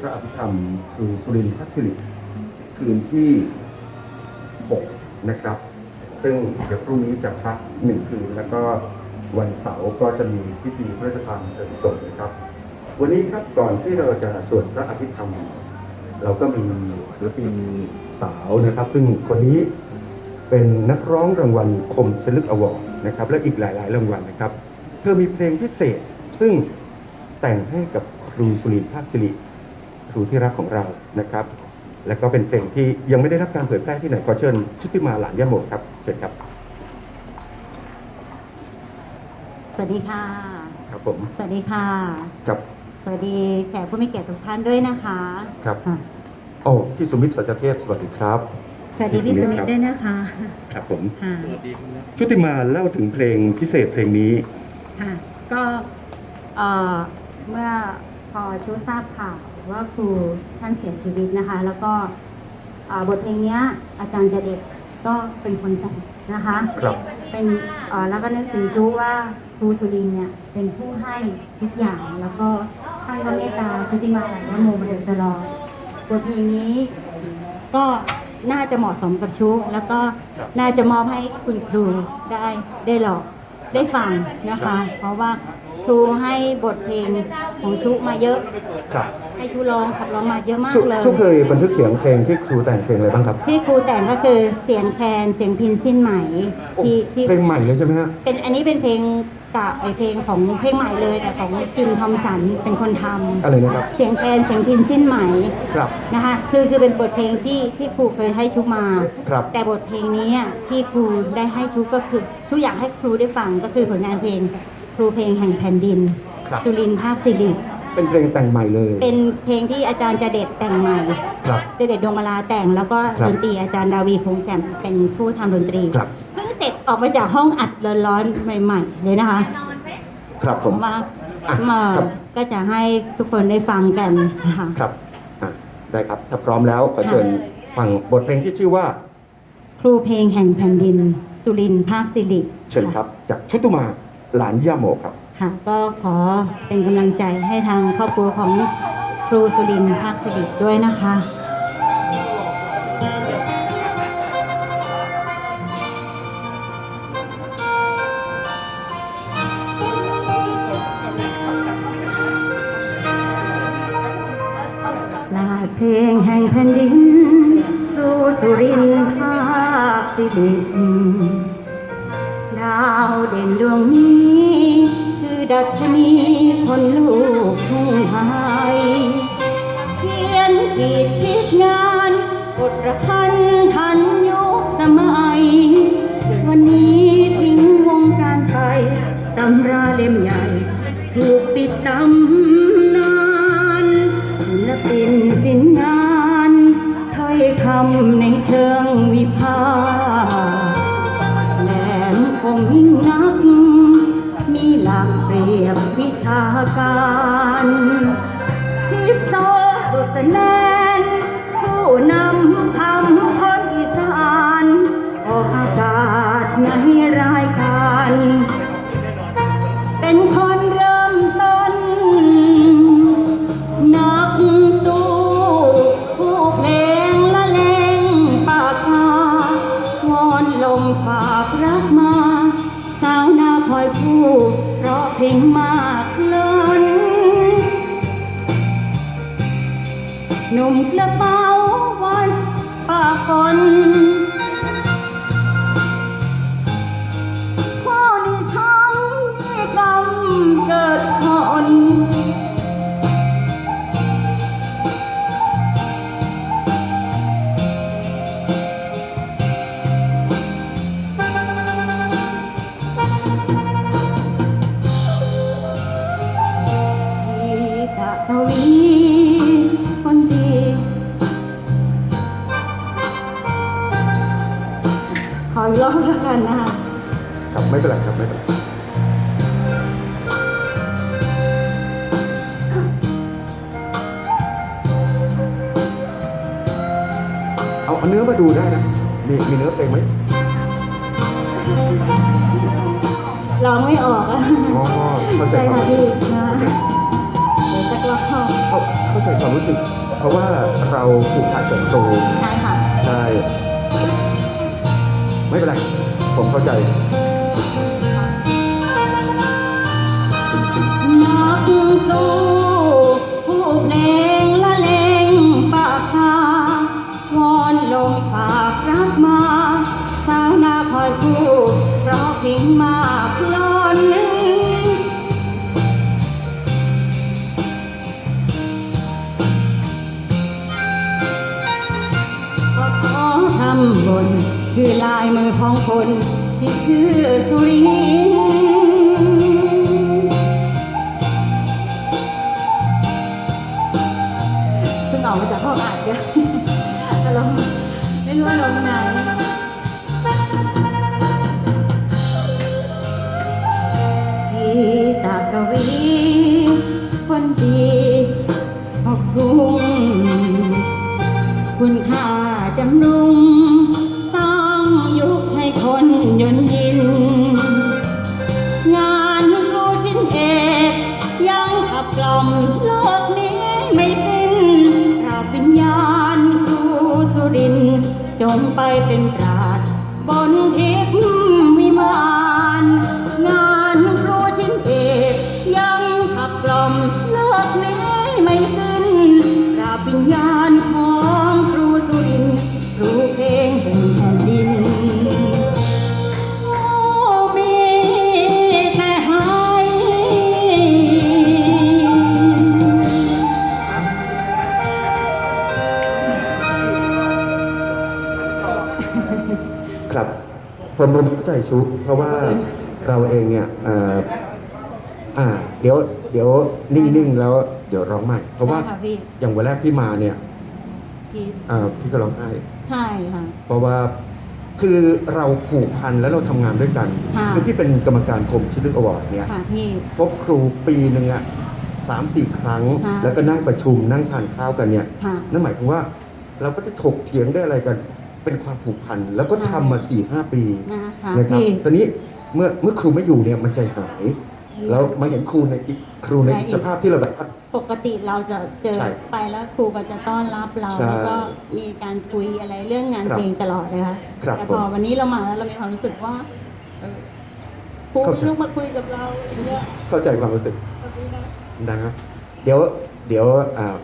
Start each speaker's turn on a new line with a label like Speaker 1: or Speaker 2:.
Speaker 1: พระอภิธรรมครูสุรินทร์พัทธิริคืนที่ 6 นะครับ ซึ่งเดี๋ยวพรุ่งนี้จะพักหนึ่งคืน แล้วก็วันเสาร์ก็จะมีพิธีพระราชทานเพลิงศพนะครับ วันนี้ครับก่อนที่เราจะสวดพระอภิธรรม เราก็มีศิลปินสาวนะครับ ซึ่งคนนี้เป็นนักร้องรางวัลคมชลึกอวอร์ดนะครับ และอีกหลายๆรางวัลนะครับ เธอมีเพลงพิเศษซึ่งแต่งให้กับครูสุรินทร์ภาคสิริ รูที่รักของเรานะครับ และก็เป็นเพลงที่ยังไม่ได้รับการเผยแพร่ที่ไหนขอเชิญชุติมาหลานยะโมครับเชิญครับ
Speaker 2: สวัสดีค่ะ
Speaker 1: ครับผม
Speaker 2: สวัสดีค่ะ
Speaker 1: ครับ
Speaker 2: สวัสดีแขกผู้มีเกียรติทุกท่านด้วยนะคะ
Speaker 1: ครับ
Speaker 2: ค่ะ
Speaker 1: โอ้พี่สุมิตรสัจเทพสวัสดีครับ
Speaker 2: สวัสดีพี่
Speaker 1: พี่
Speaker 2: ส
Speaker 1: สมิ
Speaker 2: มิ
Speaker 1: ท
Speaker 2: ธ
Speaker 1: ครับ
Speaker 2: ด้วยนะคะ
Speaker 1: ครับผม
Speaker 2: ค่ะ
Speaker 1: ชุติมาเล่าถึงเพลงพิเศษเพลงนี้
Speaker 2: ค่ะก็เอ่อเมื่อพอชูทราบข่าว ว่าครูท่านเสียชีวิตนะคะ แล้วก็เอ่อบทเพลงเนี้ยอาจารย์จะเด็กก็เป็นคนแต่งนะคะ
Speaker 1: ครับ
Speaker 2: เป็นเอ่อแล้วก็นึกถึงจูว่าครูสุรินทร์เนี่ยเป็นผู้ให้ทุกอย่างแล้วก็ท่านก็เมตตาชุติมาหลายโมมาโดยตลอดบทเพลงนี้ก็น่าจะเหมาะสมกับชุแล้วก็
Speaker 1: ครับ
Speaker 2: น่าจะมอบให้คุณครูได้ได้หลอกได้ฟังนะคะ เพราะว่า ครูให้บทเพลงของชุมาเยอะ
Speaker 1: ครับ
Speaker 2: ให้ชุร้องขับร้องมาเยอะมาก
Speaker 1: ชุ
Speaker 2: เลย
Speaker 1: ชุเคยบันทึกเสียงเพลงที่ครูแต่งเพลงอะไรบ้างครับ
Speaker 2: ที่ครูแต่งก็คือเสียงแคนเสียงพินสิ้นไหมที่ที่
Speaker 1: เพลงใหม่เลยใช่ไหมฮะ
Speaker 2: เป็นอันนี้เป็นเพลงกับไอเพลงของเพลงใหม่เลยแต่ของจิมทอมสันเป็นคนทำ
Speaker 1: อะไรนะครับ
Speaker 2: เสียงแคนเสียงพินสิ้นไหม
Speaker 1: ครับ
Speaker 2: นะคะคือคือเป็นบทเพลงที่ที่ครูเคยให้ชุมา
Speaker 1: ครับ
Speaker 2: แต่บทเพลงนี้อะที่ครูได้ให้ชุก็คือชุอยากให้ครูได้ฟังก็คือผลงานเพลง ครูเพลงแห่งแผ่นดิน
Speaker 1: ครับ
Speaker 2: สุรินทร์ภาคสิริ
Speaker 1: เป็นเพลงแต่งใหม่เลย
Speaker 2: เป็นเพลงที่อาจารย์จะเด็ดแต่งใหม่
Speaker 1: ครับ
Speaker 2: จะเด็ดดวงมาลาแต่งแล้วก็
Speaker 1: ครับ
Speaker 2: ดนตรีอาจารย์ดาวีคงแจ่มเป็นผู้ทำดนตรี
Speaker 1: ครับ
Speaker 2: เพิ่งเสร็จออกมาจากห้องอัดร้อนๆใหม่ ๆ เลยนะคะ
Speaker 1: ครับผม
Speaker 2: มา
Speaker 1: อะ
Speaker 2: มา
Speaker 1: ครับ
Speaker 2: ก็จะให้ทุกคนได้ฟังกันนะคะ
Speaker 1: ครับอะได้ครับ ถ้าพร้อมแล้วขอเชิญฟังบทเพลงที่ชื่อว่า
Speaker 2: ครูเพลงแห่งแผ่นดิน สุรินทร์ภาคสิริ
Speaker 1: เชิญครับ จากชุตุมา หลานย่าโมครับ
Speaker 2: ค่ะ ก็ขอเป็นกำลังใจให้ทางครอบครัวของครูสุรินทร์ภาคสิริด้วยนะคะลาเพลงแห่งแผ่นดินครูสุรินทร์ภาคสิริาวเด่นดวงนี้ คือดัชนีคนลูกทุ่งไทยเขียนกีดคิดงานกดระพันทันยุคสมัย มยิ่งนัก มีหลักเปรียบวิชาการพิโซสุสแนนผู้นำคำคนอีสาน ออกอากาศในรายการ รักมา สาวนาคอยคู่ เพราะเพลงมากล้นหนุ่มกระเป๋าวันปากฝน ออีกรอบแล้วกันนะคะ
Speaker 1: ครับไม่เป็นไรครับไม่เป็นไรเอาเอาเนื้อมาดูได้นะมีมีเนื้อเพลงไหม
Speaker 2: ร้องไม่ออกอะ
Speaker 1: อ๋อเข้าใจ
Speaker 2: ใช่
Speaker 1: ครั
Speaker 2: ค่ะ
Speaker 1: บ
Speaker 2: พี่นะเดี๋ยวจะกรอบ
Speaker 1: เข้าเข้าใจใจความรู้สึก เพราะว่าเราผูกพันกับครู
Speaker 2: ใช่ค่ะ
Speaker 1: ใช่ ไม่เป็นไร ผมเข้าใจ
Speaker 2: นักสู้ผู้เพลงละเลงปากกาวอนลงฝากรักมา สาวนาคอยคู่เพราะพิงมากล้อ อทำบน คือลายมือของคนที่ชื่อสุรินเพิ่งออกมาจากห้องอัดเนี่ยอารมณ์ไม่รู้อารมณ์ไหนพี่ตากวี คนดีออกทุ่งคุณค่าจำรุง จงไปเป็นปราดบนทิพย์
Speaker 1: ครับผมผมเข้าใจชุเพราะว่าเราเองเนี่ยเอ่ออ่า เดี๋ยว เดี๋ยวนิ่งๆแล้วเดี๋ยวร้องใหม่ เพราะว่า
Speaker 2: ใช่ค่ะพี่
Speaker 1: อย่างวันแรกพี่มาเนี่ย
Speaker 2: พี่
Speaker 1: อ่าพี่ก็ร้องไห้
Speaker 2: ใช่ค่ะ
Speaker 1: เพราะว่าคือเราผูกพันแล้วเราทำงานด้วยกัน
Speaker 2: ค่ะ
Speaker 1: คือพี่เป็นกรรมการคมชิลึกอวอร์ดเนี่ย
Speaker 2: ค่ะพี่
Speaker 1: พบครูปีหนึ่งอะสามสี่ครั้ง
Speaker 2: ใช่
Speaker 1: แล้วก็นั่งประชุมนั่งทานข้าวกันเนี่ย
Speaker 2: ค่ะ
Speaker 1: นั่นหมายถึงว่าเราก็ได้ถกเถียงได้อะไรกัน เป็นความผูกพันแล้วก็
Speaker 2: ใช่
Speaker 1: ทำมาสี่ห้าปี
Speaker 2: นะคะ
Speaker 1: นะครับ
Speaker 2: พี่
Speaker 1: ตอนนี้เมื่อเมื่อครูไม่อยู่เนี่ยมันใจหาย แล้วมาเห็นครูในอีกครูในอีกสภาพที่เราแบบว่า
Speaker 2: ปกติเราจะเจอ
Speaker 1: ใช่
Speaker 2: ไปแล้วครูก็จะต้อนรับเรา
Speaker 1: ใช่
Speaker 2: แล้วก็มีการคุยอะไรเรื่องงาน
Speaker 1: ครับ
Speaker 2: เพลงตลอดนะคะ
Speaker 1: ครับ
Speaker 2: แต่พอ
Speaker 1: ผม
Speaker 2: วันนี้เรามาแล้วเรามีความรู้สึกว่าเออครู
Speaker 1: เข้าใจ
Speaker 2: ลูกมาคุยกับเราอย่างเงี้ย
Speaker 1: เข้าใจความรู้สึก
Speaker 2: แบบนี้นะ
Speaker 1: นะครับเดี๋ยวเดี๋ยวอ่า